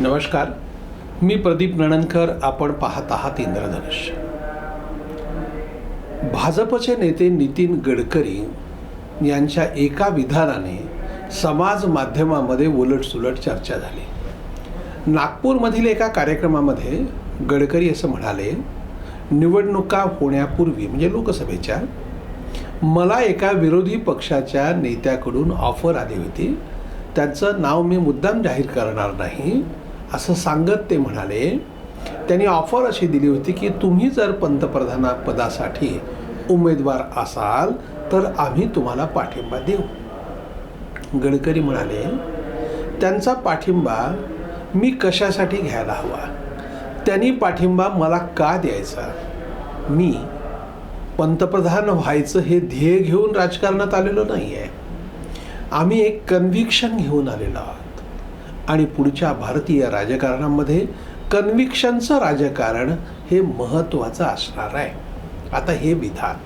नमस्कार. मी प्रदीप नणनकर आपण पाहत आहात इंद्रधनुष्य भाजपचे नेते नितीन गडकरी यांच्या एका विधानाने समाज माध्यमामध्ये उलटसुलट चर्चा झाली. नागपूरमधील एका कार्यक्रमामध्ये गडकरी असं म्हणाले निवडणुका होण्यापूर्वी म्हणजे लोकसभेच्या मला एका विरोधी पक्षाच्या नेत्याकडून ऑफर आली होती. त्यांचं नाव मी मुद्दाम जाहीर करणार नाही. असं सांगत ते म्हणाले त्यांनी ऑफर अशी दिली होती की तुम्ही जर पंतप्रधानपदासाठी उमेदवार असाल तर आम्ही तुम्हाला पाठिंबा देऊ. गडकरी म्हणाले त्यांचा पाठिंबा मी कशासाठी घ्यायला हवा? त्यांनी पाठिंबा मला का द्यायचा? मी पंतप्रधान व्हायचं हे ध्येय घेऊन राजकारणात आलेलो नाही आहे आम्ही एक कन्व्हिक्शन घेऊन आलेलो आहोत. आणि पुढच्या भारतीय राजकारणामध्ये कन्व्हिक्शनचं राजकारण हे महत्त्वाचं असणार आहे. आता हे विधान.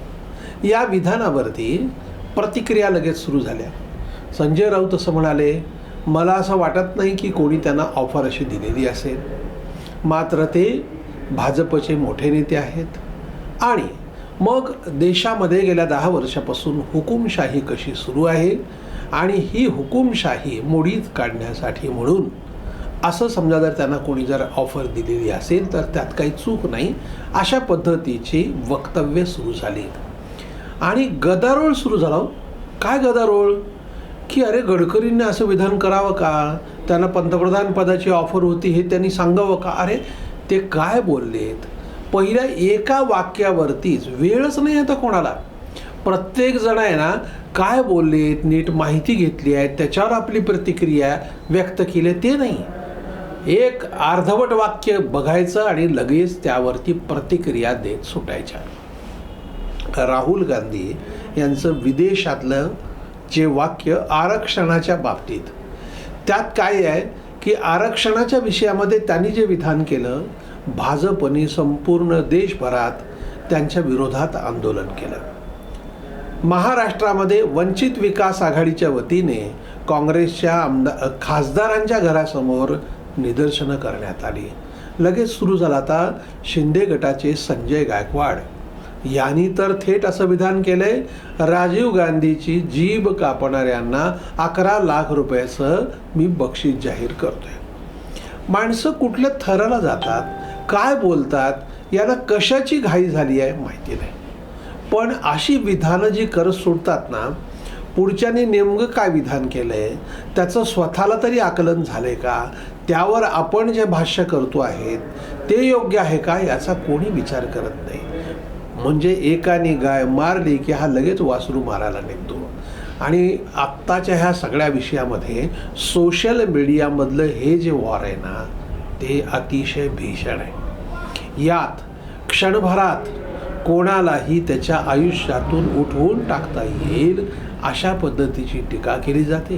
या विधानावरती प्रतिक्रिया लगेच सुरू झाल्या. संजय राऊत असं म्हणाले मला असं वाटत नाही की कोणी त्यांना ऑफर अशी दिलेली असेल. मात्र ते भाजपचे मोठे नेते आहेत. आणि मग देशामध्ये गेल्या दहा वर्षापासून हुकुमशाही कशी सुरू आहे आणि ही हुकुमशाही मोडीत काढण्यासाठी म्हणून असं समजा जर त्यांना कोणी जर ऑफर दिलेली असेल तर त्यात काही चूक नाही. अशा पद्धतीची वक्तव्य सुरू झाली. आणि गदारोळ सुरू झाला हो. काय गदारोळ? की अरे गडकरींनी असं विधान करावं का? त्यांना पंतप्रधान पदाची ऑफर होती हे त्यांनी सांगावं का? अरे ते काय बोललेत? पहिल्या एका वाक्यावरतीच वेळच नाही आता कोणाला. प्रत्येक जण आहे ना काय बोललेत नीट माहिती घेतली आहे त्याच्यावर आपली प्रतिक्रिया व्यक्त केली ते नाही. एक अर्धवट वाक्य बघायचं आणि लगेच त्यावरती प्रतिक्रिया देत सुटायच्या. राहुल गांधी यांचं विदेशातलं जे वाक्य आरक्षणाच्या बाबतीत त्यात काय आहे की आरक्षणाच्या विषयामध्ये त्यांनी जे विधान केलं भाजपने संपूर्ण देशभरात त्यांच्या विरोधात आंदोलन केलं. महाराष्ट्रामध्ये वंचित विकास आघाडीच्या वतीने काँग्रेसच्या आमदार खासदारांच्या घरासमोर निदर्शनं करण्यात आली. लगेच सुरू झाला आता शिंदे गटाचे संजय गायकवाड. यांनी तर थेट असं विधान केलंय राजीव गांधीची जीभ कापणाऱ्यांना अकरा लाख रुपयाचं मी बक्षीस जाहीर करतोय. माणसं कुठल्या थराला जातात काय बोलतात याला कशाची घाई झाली आहे माहिती नाही. पण अशी विधानं जी करत सुटतात ना पुढच्याने नेमकं काय विधान केलं आहे त्याचं स्वतःला तरी आकलन झालं आहे का? त्यावर आपण जे भाष्य करतो आहेत ते योग्य आहे का? याचा कोणी विचार करत नाही. म्हणजे एकाने गाय मारली की हा लगेच वासरू मारायला निघतो. आणि आत्ताच्या ह्या सगळ्या विषयामध्ये सोशल मीडियामधलं हे जे वॉर आहे ना ते अतिशय भीषण आहे. यात क्षणभरात कोणालाही त्याच्या आयुष्यातून उठवून टाकता येईल अशा पद्धतीची टीका केली जाते.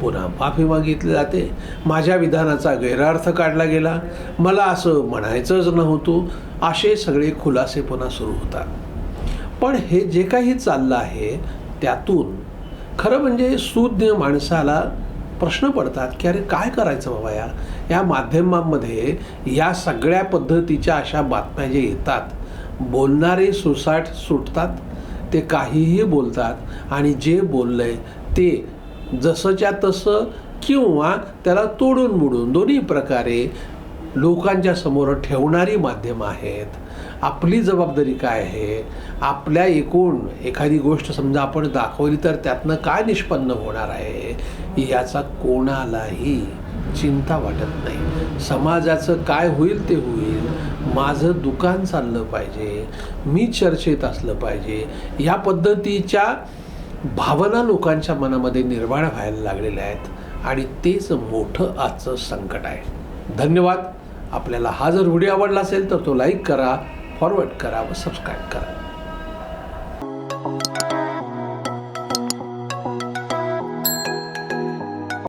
पुन्हा माफी मागितली जाते. माझ्या विधानाचा गैरार्थ काढला गेला. मला असं म्हणायचंच नव्हतं. असे सगळे खुलासे पुन्हा सुरू होतात पण हे जे काही चाललं आहे त्यातून खरं म्हणजे सुज्ञ माणसाला प्रश्न पडतात की अरे काय करायचं बाबा या? या माध्यमांमध्ये या सगळ्या पद्धतीच्या अशा बातम्या जे येतात बोलणारे सुसाट सुटतात ते काहीही बोलतात आणि जे बोललं आहे ते जसंच्या तसं किंवा त्याला तोडून मोडून दोन्ही प्रकारे लोकांच्या समोर ठेवणारी माध्यमं आहेत. आपली जबाबदारी काय आहे? आपल्या एकूण एखादी गोष्ट समजा आपण दाखवली तर त्यातनं काय निष्पन्न होणार आहे? याचा कोणालाही चिंता वाटत नाही. समाजाचं काय होईल ते होईल. माझं दुकान चाललं पाहिजे. मी चर्चेत असलं पाहिजे. या पद्धतीच्या भावना लोकांच्या मनामध्ये निर्माण व्हायला लागलेल्या आहेत. आणि तेच मोठं आजचं संकट आहे. धन्यवाद. आपल्याला हा जर व्हिडिओ आवडला असेल तर तो लाईक करा फॉरवर्ड करा व सबस्क्राईब करा.